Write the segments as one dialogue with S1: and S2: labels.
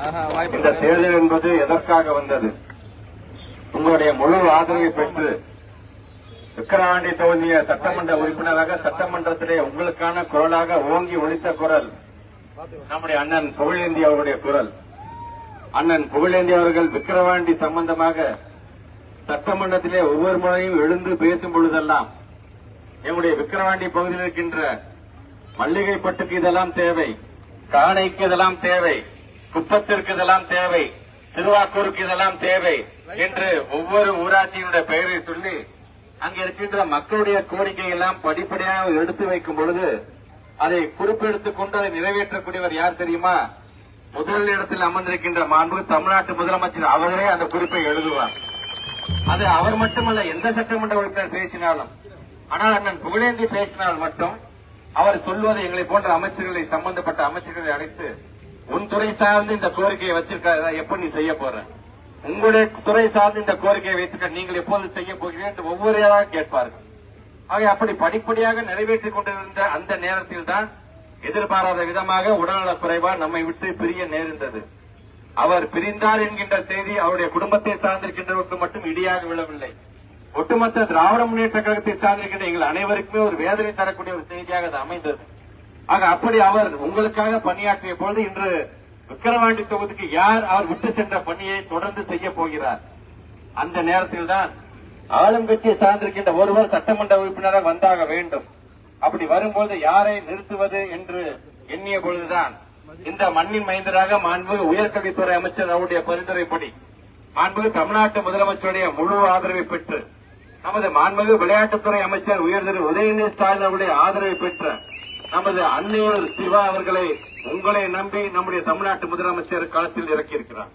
S1: இந்த தேர்தல் என்பது எதற்காக வந்தது? உங்களுடைய முழு ஆதரவை பெற்று விக்கிரவாண்டி தொகுதிய சட்டமன்ற உறுப்பினராக சட்டமன்றத்திலே உங்களுக்கான குரலாக ஓங்கி ஒலித்த குரல் நம்முடைய அண்ணன் புகழேந்தி அவருடைய குரல். அண்ணன் புகழேந்தி அவர்கள் விக்கிரவாண்டி சம்பந்தமாக சட்டமன்றத்திலே ஒவ்வொரு முறையும் எழுந்து பேசும் பொழுதெல்லாம் எங்களுடைய விக்கிரவாண்டி பகுதியில் இருக்கின்ற மல்லிகைப்பட்டுக்கு இதெல்லாம் தேவை காணைக்கு இதெல்லாம் தேவை குப்பத்திற்கு இதெல்லாம் தேவை திருவாக்கூருக்கு இதெல்லாம் தேவை என்று ஒவ்வொரு ஊராட்சியினுடைய பெயரை சொல்லி அங்கே இருக்கின்ற மக்களுடைய கோரிக்கை எல்லாம் படிப்படியாக எடுத்து வைக்கும் பொழுது அதை குறிப்பெடுத்துக் கொண்டு அதை நிறைவேற்றக்கூடியவர் யார் தெரியுமா? முதல் இடத்தில் அமர்ந்திருக்கின்ற மாண்பு தமிழ்நாட்டு முதலமைச்சர் அவர்களே அந்த குறிப்பை எழுதுவார். அது அவர் மட்டுமல்ல எந்த சட்டமன்ற உறுப்பினர் பேசினாலும் ஆனால் அண்ணன் புகழேந்தி பேசினால் மட்டும் அவர் சொல்வது எங்களை போன்ற அமைச்சர்களை சம்பந்தப்பட்ட அமைச்சர்களை அழைத்து உன் துறை சார்ந்து இந்த கோரிக்கையை வச்சிருக்க எப்ப நீ செய்ய போற? உங்களுடைய துறை சார்ந்து இந்த கோரிக்கையை வைத்துக்க நீங்கள் எப்போது செய்ய போகிறீர்கள் என்று ஒவ்வொருவராக கேட்பார்கள். ஆக அப்படி படிப்படியாக நிறைவேற்றிக் கொண்டிருந்த அந்த நேரத்தில் தான் எதிர்பாராத விதமாக உடல்நலக் குறைவா நம்மை விட்டு பிரிய நேர்ந்தது. அவர் பிரிந்தார் என்கின்ற செய்தி அவருடைய குடும்பத்தை சார்ந்திருக்கின்றவருக்கு மட்டும் இடியாக விழவில்லை. ஒட்டுமொத்த திராவிட முன்னேற்ற கழகத்தை சார்ந்திருக்கின்ற எங்கள் அனைவருக்குமே ஒரு வேதனை தரக்கூடிய ஒரு செய்தியாக அது அமைந்தது. ஆக அப்படி அவர் உங்களுக்காக பணியாற்றிய பொழுது இன்று விக்கிரவாண்டி தொகுதிக்கு யார் அவர் விட்டு சென்ற பணியை தொடர்ந்து செய்ய போகிறார்? அந்த நேரத்தில் தான் ஆளும் கட்சியை சார்ந்திருக்கின்ற ஒருவர் சட்டமன்ற உறுப்பினராக வந்தாக வேண்டும். அப்படி வரும்போது யாரை நிறுத்துவது என்று எண்ணிய பொழுதுதான் இந்த மண்ணின் மைந்தராக மாண்புமிகு உயர்கல்வித்துறை அமைச்சர் அவருடைய பரிந்துரைப்படி மாண்புமிகு தமிழ்நாட்டு முதலமைச்சருடைய முழு ஆதரவை பெற்று நமது மாண்புமிகு விளையாட்டுத்துறை அமைச்சர் உயர்திரு உதயநிதி ஸ்டாலின் அவருடைய ஆதரவை பெற்ற நமது அன்னையூர் சிவா அவர்களை உங்களை நம்பி நம்முடைய தமிழ்நாட்டு முதலமைச்சர் களத்தில் இறக்கியிருக்கிறார்.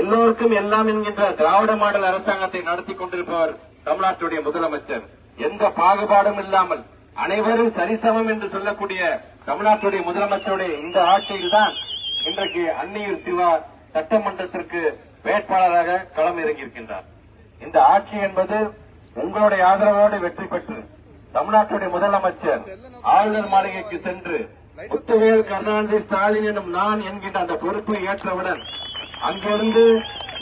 S1: எல்லோருக்கும் எல்லாம் என்கின்ற திராவிட மாடல் அரசாங்கத்தை நடத்தி கொண்டிருப்பவர் தமிழ்நாட்டுடைய முதலமைச்சர். எந்த பாகுபாடும் இல்லாமல் அனைவரும் சரிசமம் என்று சொல்லக்கூடிய தமிழ்நாட்டுடைய முதலமைச்சருடைய இந்த ஆட்சியில் தான் இன்றைக்கு அன்னியூர் சிவா சட்டமன்றத்திற்கு வேட்பாளராக களம் இறங்கியிருக்கின்றார் இந்த ஆட்சி என்பது உங்களுடைய ஆதரவோடு வெற்றி பெற்று தமிழ்நாட்டுடைய முதலமைச்சர் ஆளுநர் மாளிகைக்கு சென்று முத்துவேல் கருணாநிதி ஸ்டாலின் எனும் நான் என்கின்ற அந்த பொறுப்பை ஏற்றவுடன் அங்கிருந்து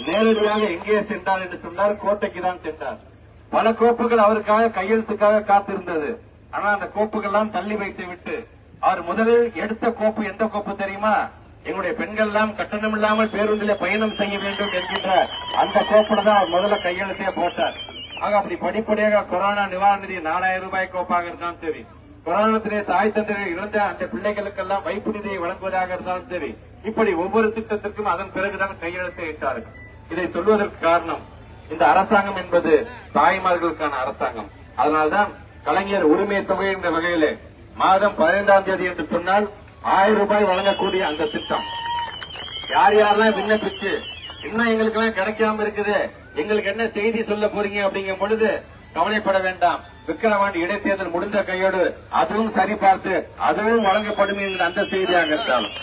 S1: நேரடியாக எங்கே சென்றார் என்று சொன்னார் கோட்டைக்கு தான் சென்றார். பல கோப்புகள் அவருக்காக கையெழுத்துக்காக காத்திருந்தது. ஆனால் அந்த கோப்புகள் எல்லாம் தள்ளி வைத்து விட்டு அவர் முதலில் எடுத்த கோப்பு எந்த கோப்பு தெரியுமா? எங்களுடைய பெண்கள் எல்லாம் கட்டணம் இல்லாமல் பேருந்திலே பயணம் செய்ய வேண்டும் என்கின்ற அந்த கோப்புல தான் அவர் முதல்ல கையெழுத்தே போட்டார். ஆக அப்படி படிப்படியாக கொரோனா நிவாரண நிதி நாலாயிரம் ரூபாய் கோப்பாக இருந்தாலும் சரி. கொரோனாத்திலே தாய் தந்தையர் இழந்த அந்த பிள்ளைகளுக்கெல்லாம் வைப்பு நிதியை வழங்குவதாக இருந்தாலும் சரி. இப்படி ஒவ்வொரு திட்டத்திற்கும் அதன் பிறகுதான் கையெழுத்து இட்டார்கள். இதை சொல்வதற்கு காரணம் இந்த அரசாங்கம் என்பது தாய்மார்களுக்கான அரசாங்கம். அதனால்தான் கலைஞர் உரிமை தொகை என்ற வகையில மாதம் பதினைந்தாம் தேதி என்று சொன்னால் ஆயிரம் ரூபாய் வழங்கக்கூடிய அந்த திட்டம். யார் யாரெல்லாம் விண்ணப்பிச்சு என்ன எங்களுக்கு எல்லாம் கிடைக்காம இருக்குது. எங்களுக்கு என்ன செய்தி சொல்ல போறீங்க அப்படிங்கும் பொழுது கவலைப்பட வேண்டாம். விக்கிரவாண்டி இடைத்தேர்தல் முடிந்த கையோடு அதுவும் சரி பார்த்து அதுவும் வழங்கப்படும் என்கிற அந்த செய்தியாக இருந்தாலும்.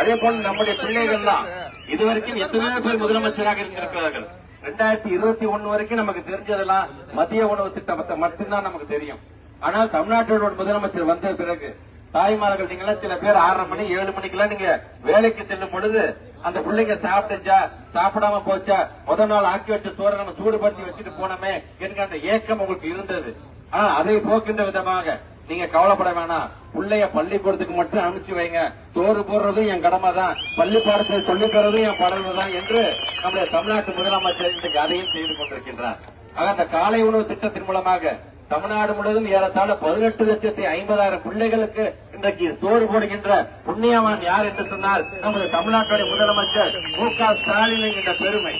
S1: அதே போல நம்முடைய பிள்ளைகள் தான் இதுவரைக்கும் எத்தனையோ பேர் முதலமைச்சராக இருந்திருக்கிறார்கள். ரெண்டாயிரத்தி இருபத்தி ஒன்னு வரைக்கும் நமக்கு தெரிஞ்சதெல்லாம் மதிய உணவு திட்டத்தை மட்டும்தான் நமக்கு தெரியும். ஆனால் தமிழ்நாட்டோட முதலமைச்சர் வந்த பிறகு தாய்மார்கள் நீங்க சில பேர் ஆறரை மணி ஏழு மணிக்கெல்லாம் நீங்க வேலைக்கு செல்லும் பொழுது அந்த பிள்ளைங்க சாப்பிட்டுச்சா சாப்பிடாம போச்சா முதல் நாள் ஆக்கி வச்ச சோறை நம்ம சூடுபடுத்தி வச்சுட்டு போனோமே என்கிற அந்த ஏக்கம் உங்களுக்கு இருந்தது. ஆனா அதை போக்கின்ற விதமாக நீங்க கவலைப்பட வேணாம். பிள்ளைய பள்ளிக்கூடத்துக்கு மட்டும் அனுப்பிச்சு வைங்க. சோறு போடுறதும் என் கடமை தான். பள்ளிப்பாடத்தை சொல்லித் தரதும் என் படகு தான் என்று நம்முடைய தமிழ்நாட்டு முதலமைச்சர் இன்றைக்கு அதையும் செய்து கொண்டிருக்கின்றார். ஆக அந்த காலை உணவு திட்டத்தின் மூலமாக தமிழ்நாடு முழுவதும் ஏறத்தாழ பதினெட்டு லட்சத்தி ஐம்பதாயிரம் பிள்ளைகளுக்கு இன்றைக்கு சோறு போடுகின்ற புண்ணியவான் யார் என்று சொன்னால் நமது தமிழ்நாட்டுடைய முதலமைச்சர் மு க ஸ்டாலின் என்கின்ற பெருமை.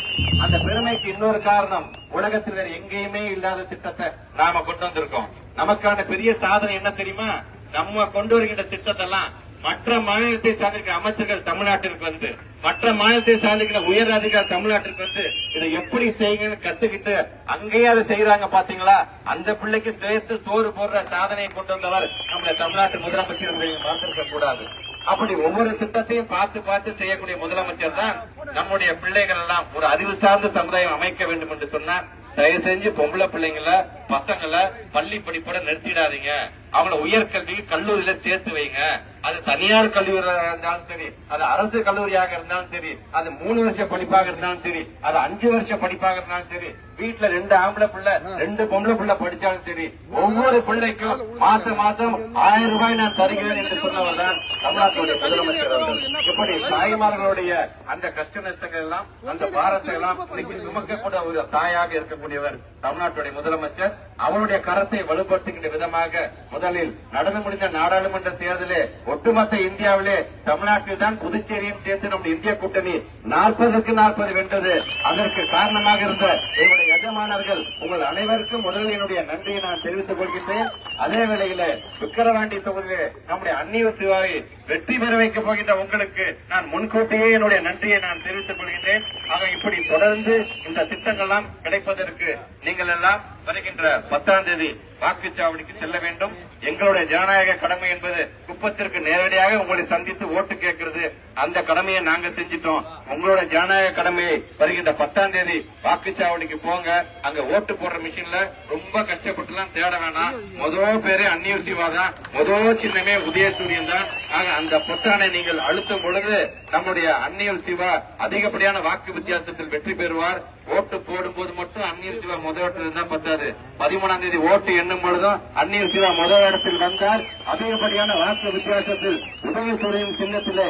S1: அந்த பெருமைக்கு இன்னொரு காரணம் உலகத்தில் வேற எங்கேயுமே இல்லாத திட்டத்தை நாம கொண்டு வந்திருக்கோம். நமக்கான பெரிய சாதனை என்ன தெரியுமா? நம்ம கொண்டு வருகின்ற திட்டத்தெல்லாம் மற்ற மாநிலத்தை சார்ந்திருக்கிற அமைச்சர்கள் தமிழ்நாட்டிற்கு வந்து மற்ற மாநிலத்தை சார்ந்திருக்கிற உயர் அதிகாரி தமிழ்நாட்டிற்கு வந்து இதை எப்படி செய்யுங்கன்னு கத்துக்கிட்டு அங்கேயே அதை செய்யறாங்க பாத்தீங்களா? அந்த பிள்ளைக்கு சேர்த்து சோறு போடுற சாதனையை கொண்டு வந்தவர் நம்முடைய தமிழ்நாட்டு முதலமைச்சர் மறந்திருக்க கூடாது. அப்படி ஒவ்வொரு திட்டத்தையும் பார்த்து பார்த்து செய்யக்கூடிய முதலமைச்சர் தான் நம்முடைய பிள்ளைகள் எல்லாம் ஒரு அறிவு சார்ந்த சமுதாயம் அமைக்க வேண்டும் என்று சொன்னார். தயவு செஞ்சு பொம்பளை பிள்ளைங்கள பசங்களை பள்ளி படிப்போட நிறுத்திடாதீங்க. அவங்கள உயர்கல்வி கல்லூரியில சேர்த்து வைங்க. அது தனியார் கல்லூரியாக இருந்தாலும் சரி அது அரசு கல்லூரியாக இருந்தாலும் சரி அது மூணு வருஷ படிப்பாக இருந்தாலும் சரி அது அஞ்சு வருஷ படிப்பாக இருந்தாலும் சரி வீட்டுல ரெண்டு ஆம்பளை பிள்ளை ரெண்டு பொம்பளை பிள்ளை படிச்சாலும் சரி ஒவ்வொரு பிள்ளைக்கும் மாசம் மாசம் ஆயிரம் ரூபாய் நான் தருகிறேன் என்று சொன்னவர் தான் தமிழ்நாட்டுடைய முதலமைச்சர் அவர்கள். இப்படி தாய்மார்களுடைய அந்த கஷ்ட நஷ்டங்கள் எல்லாம் அந்த பாரத்தை எல்லாம் இன்னைக்கு சுமக்கக்கூடிய ஒரு தாயாக இருக்கக்கூடியவர் தமிழ்நாட்டுடைய முதலமைச்சர். அவருடைய கரத்தை வலுப்படுத்துகின்ற விதமாக முதலில் நடந்து முடிந்த நாடாளுமன்ற தேர்தலே ஒட்டுமொத்த இந்தியாவிலே தமிழ்நாட்டில் தான் புதுச்சேரியும் சேர்த்து நம்முடைய இந்திய கூட்டணி நாற்பதுக்கு நாற்பது வென்றது. அதற்கு காரணமாக இருந்த எங்களுடைய எஜமானர்கள் உங்கள் அனைவருக்கும் முதலில் என்னுடைய நன்றியை நான் தெரிவித்துக் கொள்கின்றேன். அதே வேளையில விக்கிரவாண்டி தொகுதியிலே நம்முடைய அந்நிய சிவாவை வெற்றி பெற வைக்கப் போகின்ற உங்களுக்கு நான் முன்கூட்டியே என்னுடைய நன்றியை நான் தெரிவித்துக் கொள்கின்றேன். ஆக இப்படி தொடர்ந்து இந்த திட்டங்கள்லாம் கிடைப்பதற்கு நீங்கள் எல்லாம் வருகின்ற பத்தாம் தேதி வாக்குச்சாவடிக்கு செல்ல வேண்டும். எங்களுடைய ஜனநாயக கடமை என்பது குப்பத்திற்கு நேரடியாக உங்களை சந்தித்து ஓட்டு கேட்கிறது. அந்த கடமையை நாங்க செஞ்சிட்டோம். உங்களோட ஜனநாயக கடமையை வருகின்ற பத்தாம் தேதி வாக்குச்சாவடிக்கு போங்க. அங்க ஓட்டு போடுற மிஷின்ல ரொம்ப கஷ்டப்பட்டு எல்லாம் தேட வேணாம். முதல் பேரு அந்நிய சிவா தான் முதல் சின்னமே உதயசூரியன் தான். ஆக அந்த பொத்தானை நீங்கள் அழுத்தும் பொழுது நம்முடைய அந்நியூர் சிவா அதிகப்படியான வாக்கு வித்தியாசத்தில் வெற்றி பெறுவார். ஓட்டு போடும் போது மட்டும் அந்நியர் சிவா முதல் இடத்துல இருந்தா பத்தாது. பதிமூணாம் தேதி ஓட்டு எண்ணும் பொழுதும் அந்நியர் சிவா முதல் இடத்தில் வந்தால் அதிகப்படியான வாக்கு வித்தியாசத்தில் உதயசூரியன் சின்னத்திலே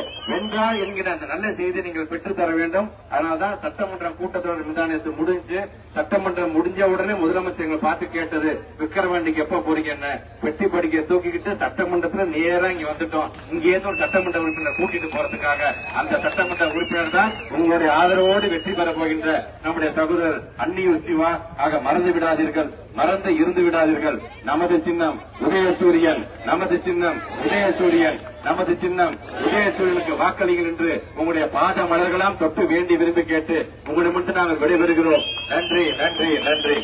S1: வென்றார் என்கிற அந்த நல்ல செய்தி நீங்கள் பெற்றுத் தர வேண்டும். அதனால்தான் சட்டமன்றம் கூட்டத்தொடர் மிதானத்து முடிஞ்சு சட்டமன்றம் முடிஞ்ச உடனே முதலமைச்சர் எங்களை பார்த்து கேட்டது விக்கிரவாண்டிக்கு எப்ப போறீங்க என்ன? பெட்டி படிக்க தூக்கிக்கிட்டு சட்டமன்றத்துல நேரா இங்க வந்துட்டோம். இங்க ஏதோ ஒரு சட்டமன்ற உறுப்பினர் கூட்டிட்டு போறதுக்காக. அந்த சட்டமன்ற உறுப்பினர் தான் உங்களுடைய ஆதரவோடு வெற்றி பெற போகின்ற நம்முடைய சகோதரர் அன்னியூர் சிவா. ஆக மறந்து விடாதீர்கள். மறந்து இருந்து விடாதீர்கள். நமது சின்னம் உதயசூரியன் நமது சின்னம் உதயசூரியன் நமது சின்னம் உதயசூரியனுக்கு வாக்களிகள் என்று உங்களுடைய பாத மலர்களாம் தொட்டு வேண்டி விரும்பி கேட்டு உங்களிடமிருந்து நாங்கள் விடைபெறுகிறோம். நன்றி நன்றி நன்றி.